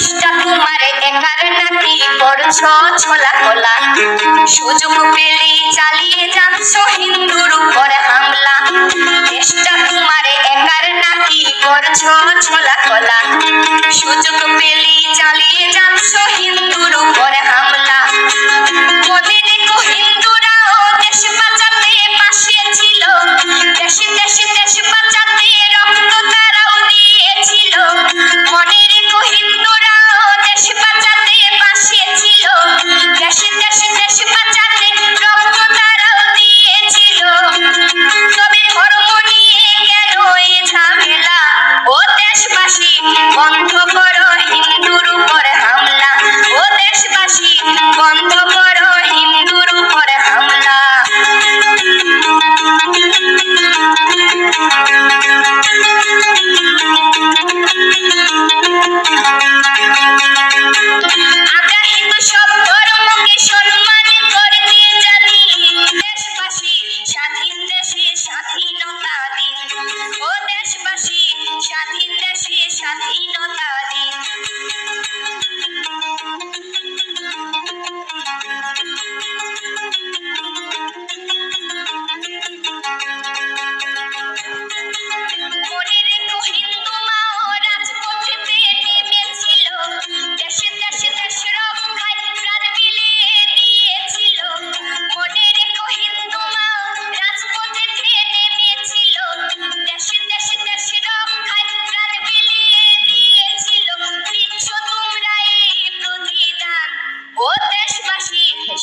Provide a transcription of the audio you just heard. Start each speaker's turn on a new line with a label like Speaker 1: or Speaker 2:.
Speaker 1: মানুষটা তোমার একার নাকি পড়ছ ছলা কলা সুযোগ পেলেই চালিয়ে যাচ্ছ হিন্দুর উপর হামলা। দেশটা তোমার একার নাকি পড়ছ ছলা কলা সুযোগ পেলেই চালিয়ে যাচ্ছ হিন্দু দেশবাসী বন্ধ করো হিন্দুর উপর হামলা। ও দেশবাসী বন্ধ করো হিন্দুর উপর হামলা। gracias y no